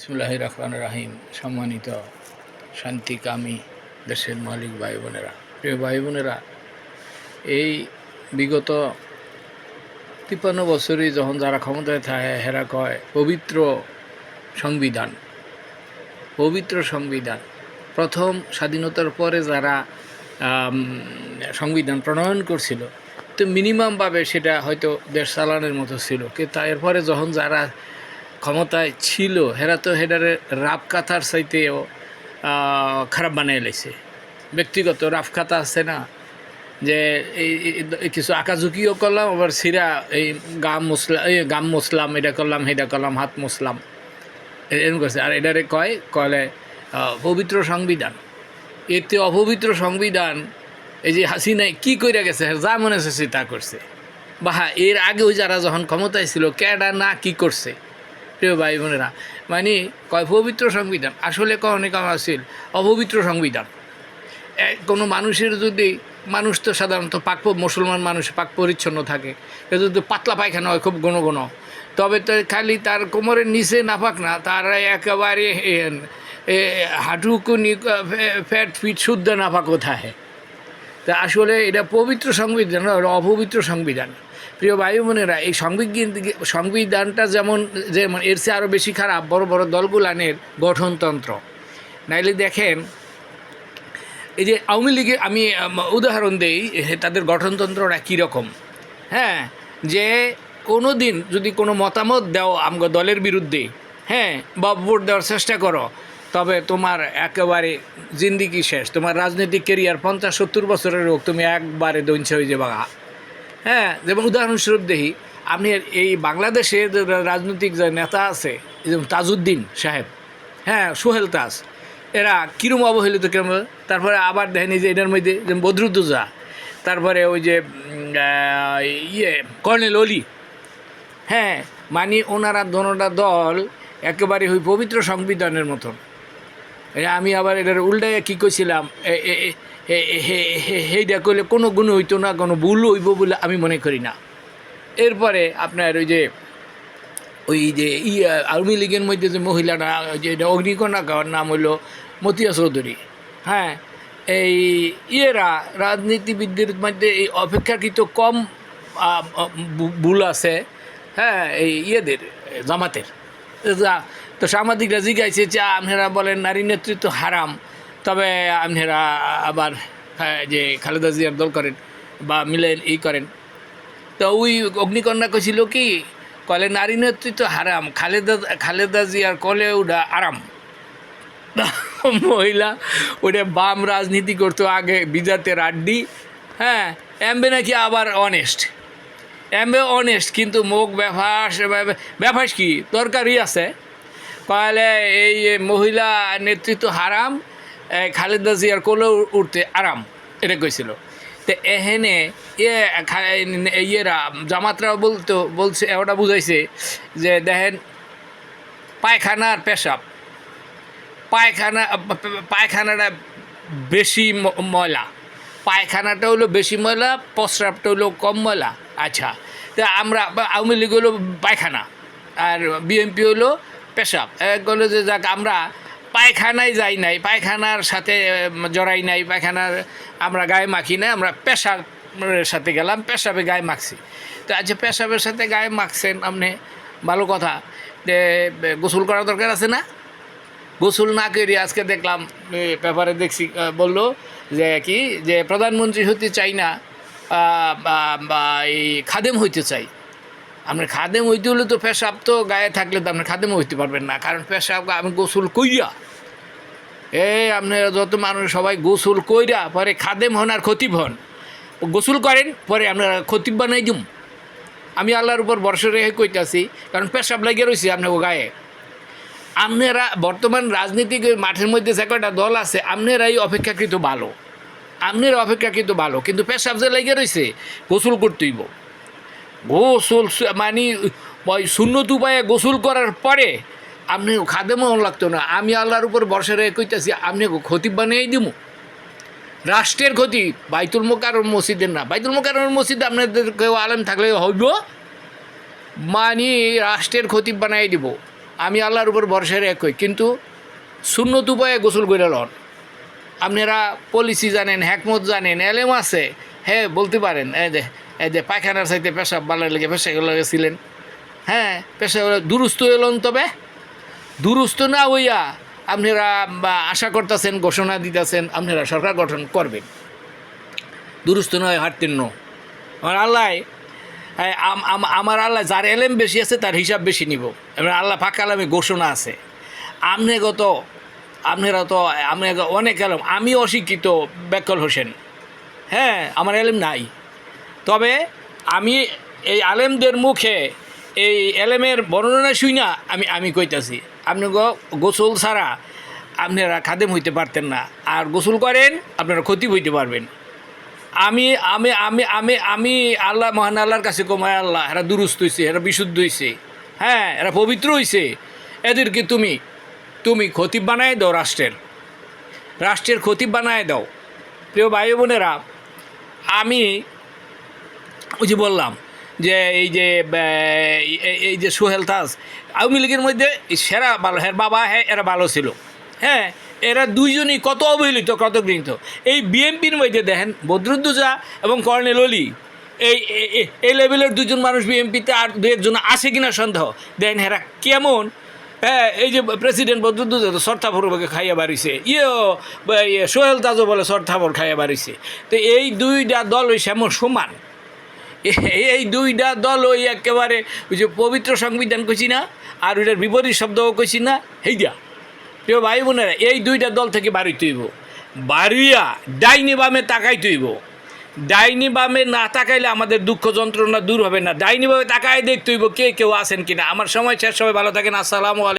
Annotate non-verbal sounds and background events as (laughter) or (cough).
ইসমুল্লাহ রহমান রাহিম, সম্মানিত শান্তিকামী দেশের মালিক ভাই বোনেরা প্রিয় ভাই বোনেরা এই বিগত তিপ্পান্ন বছরই যখন যারা ক্ষমতায় থাকে, হেরা কয় পবিত্র সংবিধান। পবিত্র সংবিধান। প্রথম স্বাধীনতার পরে যারা সংবিধান প্রণয়ন করছিল, তো মিনিমামভাবে সেটা হয়তো দেশ চালানোর মতো ছিল। কিন্তু এরপরে যখন যারা ক্ষমতায় ছিল, হেরা তো হেডারে রাফ কাথার চাইতেও খারাপ বানিয়ে লাইছে ব্যক্তিগত রাফ খাতা আছে না? যে এই কিছু আঁকাঝুঁকিও করলাম, আবার সিরা এই গাম মুসলাম এই গাম মুসলাম, এটা করলাম সেটা করলাম, হাত মুসলাম। এরকম করছে। আর এটারে কয় কলে পবিত্র সংবিধান। এতে অপবিত্র সংবিধান, এই যে হাসিনাই কি করে গেছে যা মনে হচ্ছে তা করছে। বা হ্যাঁ এর আগেও যারা যখন ক্ষমতায় ছিল ক্যাডা না কি করছে? প্রিয় ভাই বোনেরা মানে কয় পবিত্র সংবিধান? আসলে কখনো কম আছিল অপবিত্র সংবিধান। কোনো মানুষের যদি মানুষ তো সাধারণত পাক মুসলমান মানুষ পাক পরিচ্ছন্ন থাকে। যদি পাতলা পায়খানা হয় খুব ঘন ঘন তবে তো খালি তার কোমরের নিচে নাপাক না তার একেবারে এ হাঁটুকুনি ফ্যাট ফিট শুদ্ধ নাপাক কোথায়? তা আসলে এটা পবিত্র সংবিধান না, অপবিত্র সংবিধান। প্রিয় ভাই বোনেরা এই সংবিধান সংবিধানটা যেমন যেমন এর চেয়ে আরও বেশি খারাপ, বড় বড় দলগুলানের গঠনতন্ত্র। নাইলে দেখেন, এই যে আওয়ামী লীগে আমি উদাহরণ দেই তাদের গঠনতন্ত্রটা কীরকম? হ্যাঁ যে কোনো দিন যদি কোনো মতামত দাও আমগো দলের বিরুদ্ধে হ্যাঁ বা ভোট দেওয়ার চেষ্টা করো, তবে তোমার একেবারে জিন্দিগি শেষ। তোমার রাজনৈতিক কেরিয়ার পঞ্চাশ সত্তর বছরের হোক, তুমি একবারে দৈঞ্চ হয়ে যাবা। হ্যাঁ যেমন উদাহরণস্বরূপ দেখি, আপনি এই বাংলাদেশে যে রাজনৈতিক যে নেতা আছে যেমন তাজউদ্দিন সাহেব হ্যাঁ সোহেল তাজ, এরা কিরম অবহেলিত কিরম তারপরে আবার দেখেন যে এটার মধ্যে যেমন বদরুদ্দোজা, তারপরে ওই যে ইয়ে কর্নেল অলি হ্যাঁ মানে ওনারা দোনোটা দল একেবারে ওই পবিত্র সংবিধানের মতন। আমি আবার এটার উল্টায় কী করছিলাম সেইটা করলে কোনো গুণ হইতো না, কোনো ভুল হইব বলে আমি মনে করি না। এরপরে আপনার ওই যে ওই যে ই আওয়ামী লীগের মধ্যে যে মহিলারা, ওই যে অগ্নিকণা গাওয়ার নাম হলো মতিয়া চৌধুরী হ্যাঁ? এই ইয়েরা রাজনীতিবিদদের মধ্যে এই অপেক্ষাকৃত কম ভুল আছে হ্যাঁ? এই ইয়েদের, জামাতের। তো সাংবাদিকরা জিজ্ঞাসা যে আপনারা বলেন নারী নেতৃত্ব হারাম। তবে আপনারা আবার যে খালেদা জিয়ার দল করেন বা মিলেন ই করেন, তো ওই অগ্নিকন্যা কছিল কি, কলে নারী নেতৃত্ব হারাম, খালেদা খালেদা জিয়ার কলে ওটা আরাম। (laughs) মহিলা ওটা বাম রাজনীতি করতো আগে বিজাতের রাড্ডি হ্যাঁ এমবে নাকি আবার অনেস্ট এমবে অনেস্ট কিন্তু মুখ ব্যাফাস ব্যাফাস কি? দরকারই আছে। কলে এই মহিলা নেতৃত্ব হারাম খালেদা জিয়ার কোলেও উঠতে আরাম এটা কইছিল তো এহেনে ইয়ে ইয়েরা জামাতরা বলতো, বলছে ওটা বুঝাইছে যে দেখেন পায়খানার পেশাব। পায়খানা পায়খানাটা বেশি ময়লা। পায়খানাটা হলো বেশি ময়লা, প্রস্রাবটা হলো কম ময়লা। আচ্ছা তা আমরা আওয়ামী লীগ হলো পায়খানা, আর বিএনপি হলো পেশাব। এক হলো যে যাক, আমরা পায়খানায় যাই নাই, পায়খানার সাথে জড়াই নাই, পায়খানার আমরা গায়ে মাখি না আমরা পেশাবের সাথে গেলাম, পেশাবে গায়ে মাখছি। তো আচ্ছা পেশাবের সাথে গায়ে মাখছেন আপনি, ভালো কথা। যে গোসল করার দরকার আছে না? গোসল না করি আজকে দেখলাম পেপারে দেখছি বলল যে কি, যে প্রধানমন্ত্রী হতে চাই না বা- এই খাদেম হইতে চাই। আপনার খাদেম হইতে হলে তো পেশাব তো গায়ে থাকলে তো আপনি খাদেম হইতে পারবেন না, কারণ পেশাব আমি গোসল কইরা এই আপনারা যত মানুষ, সবাই গোসল কইরা পরে খাদেম হন আর খতিব হন। গোসল করেন, পরে আপনারা খতিব বানাই দিম। আমি আল্লাহর উপর বর্ষ রেখে কইতাছি, কারণ পেশাব লাগিয়ে রয়েছি আপনার গায়ে। আপনারা বর্তমান রাজনীতিক মাঠের মধ্যে যে কয়টা দল আছে, আপনারাই অপেক্ষাকৃত ভালো। আপনারা অপেক্ষাকৃত ভালো, কিন্তু পেশাব যে লেগে রয়েছে গোসল করতেইব গোসল মানে ওই শূন্য উপায়ে গোসল করার পরে আপনি খাদেমও লাগতো না। আমি আল্লাহর উপর বর্ষা রেখে কইতাছি আপনি ক্ষতি বানিয়ে দিব রাষ্ট্রের ক্ষতি, বাইতুল মোকার মসজিদের না। বাইতুল মোকার মসজিদে আপনাদের কেউ আলেম থাকলে হইব? মানি রাষ্ট্রের ক্ষতি বানাই দিব। আমি আল্লাহর উপর ভরসা রেখই কিন্তু শূন্যত উপায়ে গোসল করে লন। আপনারা পলিসি জানেন হ্যাকমত জানেন, এলেম আছে। হ্যাঁ বলতে পারেন। এই যে এই যে পায়খানার সাইতে পেশাব বালার লেগে পেশা লেগেছিলেন। হ্যাঁ পেশা দুরুস্ত এলন তবে। দুরুস্ত না হইয়া আপনারা, বা আশা করতেছেন, ঘোষণা দিতেছেন, আপনারা সরকার গঠন করবেন। দুরুস্ত নয় নো। আমার আল্লাহ আম- আম- আমার আল্লাহ যার এলেম বেশি আছে, তার হিসাব বেশি নিব। এবার আল্লাহ পাক আলামে ঘোষণা আছে। আপনি গত আপনারা তো আমি অনেক এলম আমি অশিক্ষিত, বেকল হোসেন। হ্যাঁ আমার এলেম নাই। তবে আমি এই আলেমদের মুখে, এই এলেমের বর্ণনা শুই না আমি আমি কইতাছি। আপনি গোসল ছাড়া আপনারা খাদেম হইতে পারতেন না। আর গোসল করেন, আপনারা ক্ষতি হইতে পারবেন। আমি আমি আমি আমি আমি আল্লাহ, মহান আল্লাহর কাছে কমায় আল্লাহ, এরা দুরুস্ত হয়েছে এরা বিশুদ্ধ হয়েছে হ্যাঁ এরা পবিত্র হয়েছে এদেরকে তুমি তুমি খতিব বানায় দাও রাষ্ট্রের। রাষ্ট্রের খতিব বানায় দাও। প্রিয় ভাই বোনেরা, আমি ওই যে বললাম যে এই যে এই- যে সোহেল তাজ, আওয়ামী লীগের মধ্যে সেরা ভালো হ্যাঁ বাবা হ্যাঁ এরা ভালো ছিল। হ্যাঁ এরা দুইজনই কত অবহেলিত, কত গৃহীত এই বিএনপির মধ্যে দেখেন বদরুদ্দোজা এবং কর্নেল অলি, এই এই লেভেলের দুজন মানুষ বিএনপিতে আর দু একজন আসে কিনা সন্দেহ। দেখেন হেরা কেমন হ্যাঁ এই যে প্রেসিডেন্ট বদরুদ্দোজা তো সর্থাপুরকে খাইয়া বাড়িছে। ইয়েও ইয়ে সোহেল তাজও বলে সর্থাপুর খাইয়া বাড়িছে। তো এই দুইটা দল ওই সেমন। এই দুইটা দল ওই একেবারে ওই যে পবিত্র সংবিধান কইছি না, আর ওইটার বিপরীত শব্দও কইছি না, হেই দিয়া। প্রিয় ভাই বোনেরা, এই দুইটা দল থেকে বাড়ি তুইব বাড়িয়া ডাইনি বামে তাকাই তুইব ডাইনি বামে না তাকাইলে আমাদের দুঃখ যন্ত্রণা দূর হবে না। ডাইনি বামে তাকাই দেখতে হইব কে কেউ আছেন কিনা। আমার সময় শেষ সবাই ভালো থাকেন, আসসালামু আলাইকুম।